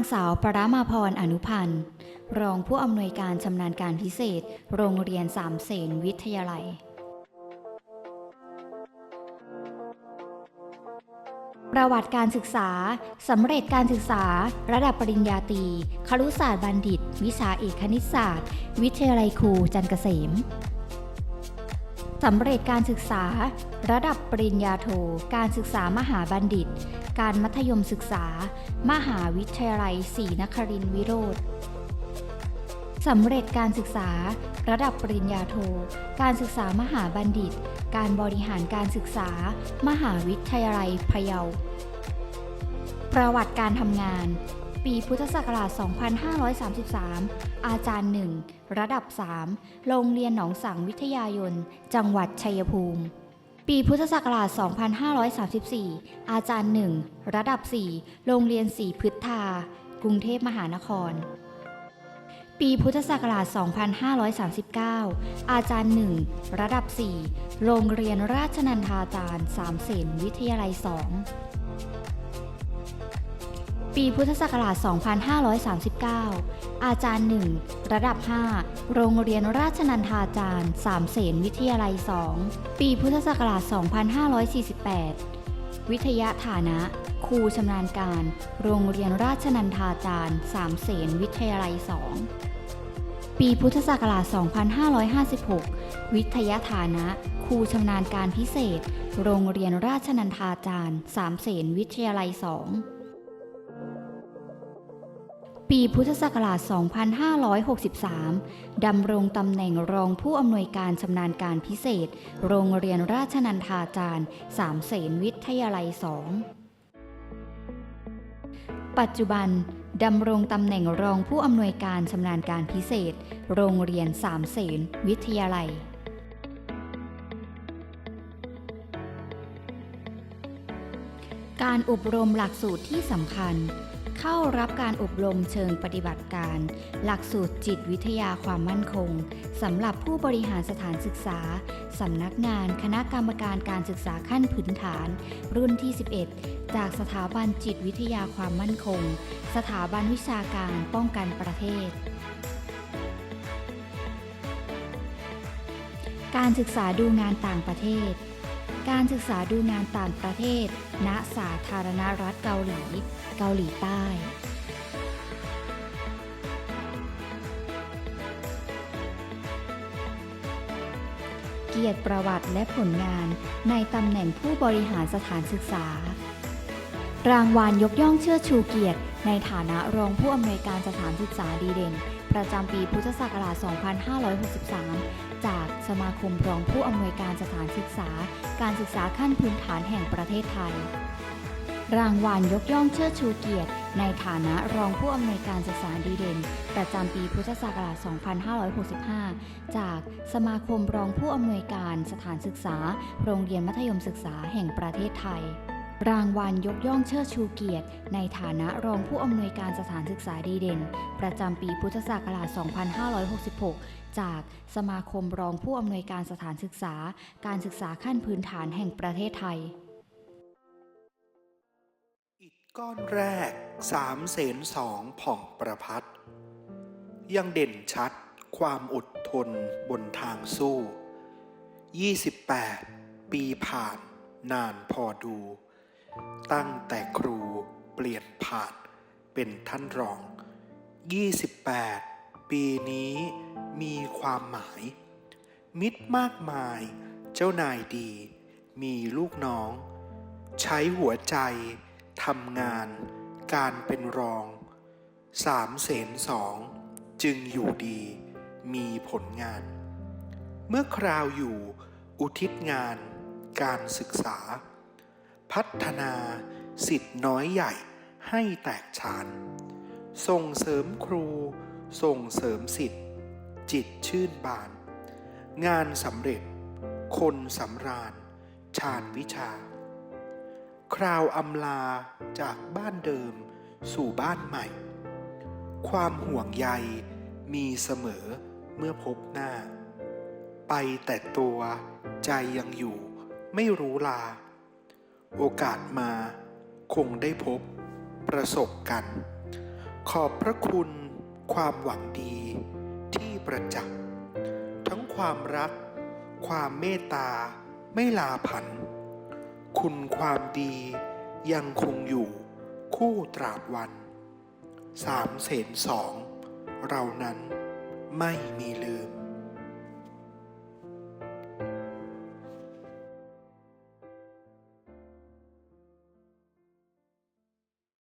างสาวปรามาพรอนุพันธ์ รองผู้อำนวยการชำนาญการพิเศษ โรงเรียนสามเสนวิทยาลัย ประวัติการศึกษา สำเร็จการศึกษา ระดับปริญญาตรีครุศาสตร์บัณฑิต วิชาเอกคณิตศาสตร์ วิทยาลัยครูจันเกษม สำเร็จการศึกษา ระดับปริญญาโท การศึกษามหาบัณฑิต การมัธยมศึกษา มหาวิทยาลัยศรีนครินทรวิโรธสำเร็จการศึกษา ระดับปริญญาโท การศึกษามหาบัณฑิต การบริหารการศึกษา มหาวิทยาลัยพะเยา ประวัติการทำงาน ปีพุทธศักราช 2533 อาจารย์หนึ่งระดับ 3 โรงเรียนหนองสังวิทยายน จังหวัดชัยภูมิ ปีพุทธศักราช 2534 อาจารย์หนึ่งระดับ 4 โรงเรียนศรีพฤทธา กรุงเทพมหานคร ปีพุทธศักราช 2539 อาจารย์หนึ่งระดับ 4 โรงเรียนราชนันทาจารย์สามเสนวิทยาลัย 2 ปีพุทธศักราช 2539 อาจารย์หนึ่งระดับ 5 โรงเรียนราชนันทาจารย์ สามเสนวิทยาลัย 2 ปีพุทธศักราช 2548 วิทยาฐานะ ครูชำนาญการ โรงเรียนราชนันทาจารย์ สามเสนวิทยาลัย 2 ปีพุทธศักราช 2556 วิทยาฐานะครูชำนาญการพิเศษ โรงเรียนราชนันทาจารย์ สามเสนวิทยาลัย 2 ปีพุทธศักราช 2563 ดำรงตำแหน่งรองผู้อำนวยการชำนาญการพิเศษ โรงเรียนราชนันทาจารย์ สามเสนวิทยาลัย 2 ปัจจุบันดำรงตำแหน่งรองผู้อำนวยการชำนาญการพิเศษ โรงเรียนสามเสนวิทยาลัยการอบรมหลักสูตรที่สำคัญ เข้ารับการอบรมเชิงปฏิบัติการ หลักสูตรจิตวิทยาความมั่นคงสำหรับผู้บริหารสถานศึกษาสำนักงานคณะกรรมการการศึกษาขั้นพื้นฐาน รุ่นที่ 11 จากสถาบันจิตวิทยาความมั่นคง สถาบันวิชาการป้องกันประเทศการศึกษาดูงานต่างประเทศ การศึกษาดูงานต่างประเทศ ณ สาธารณรัฐเกาหลี เกาหลีใต้ เกียรติประวัติและผลงานในตำแหน่งผู้บริหารสถานศึกษา รางวัลยกย่องเชิดชูเกียรติ ในฐานะรองผู้อำนวยการสถานศึกษาดีเด่น ประจำปีพุทธศักราช 2563 จากสมาคมรองผู้อำนวยการสถานศึกษา การศึกษาขั้นพื้นฐานแห่งประเทศไทย รางวัลยกย่องเชิดชูเกียรติ ในฐานะรองผู้อำนวยการศึกษาดีเด่น ประจำปีพุทธศักราช 2565 จากสมาคมรองผู้อำนวยการสถานศึกษา โรงเรียนมัธยมศึกษาแห่งประเทศไทย รางวัลยกย่องเชิดชูเกียรติ ในฐานะรองผู้อำนวยการสถานศึกษาดีเด่น ประจำปีพุทธศักราช 2566 จากสมาคมรองผู้อำนวยการสถานศึกษา การศึกษาขั้นพื้นฐานแห่งประเทศไทย อิฐก้อนแรกสามเสนสองผ่องประพัดยังเด่นชัดความอดทนบนทางสู้ 28 ปีผ่านนานพอดู ตั้งแต่ครูเปลี่ยนผ่านเป็นท่านรอง 28 ปีนี้มีความหมาย มิตรมากมาย เจ้านายดี มีลูกน้อง ใช้หัวใจทำงาน การเป็นรอง สามเสนสอง จึงอยู่ดี มีผลงาน เมื่อคราวอยู่อุทิศงาน การศึกษา พัฒนาสิทธิ์น้อยใหญ่ให้แตกฉาน ส่งเสริมครู ส่งเสริมสิทธิ์จิตชื่นบาน งานสำเร็จ คนสำราญ ชาญวิชา คราวอำลาจากบ้านเดิมสู่บ้านใหม่ ความห่วงใยมีเสมอเมื่อพบหน้า ไปแต่ตัวใจยังอยู่ไม่รู้ลา โอกาสมาคงได้พบ ประสบกัน ขอบพระคุณความหวังดีที่ประจักษ์ทั้งความรัก ความเมตตาไม่ลาผัน คุณความดียังคงอยู่คู่ตราบวัน สามเสนสอง เรานั้นไม่มีลืม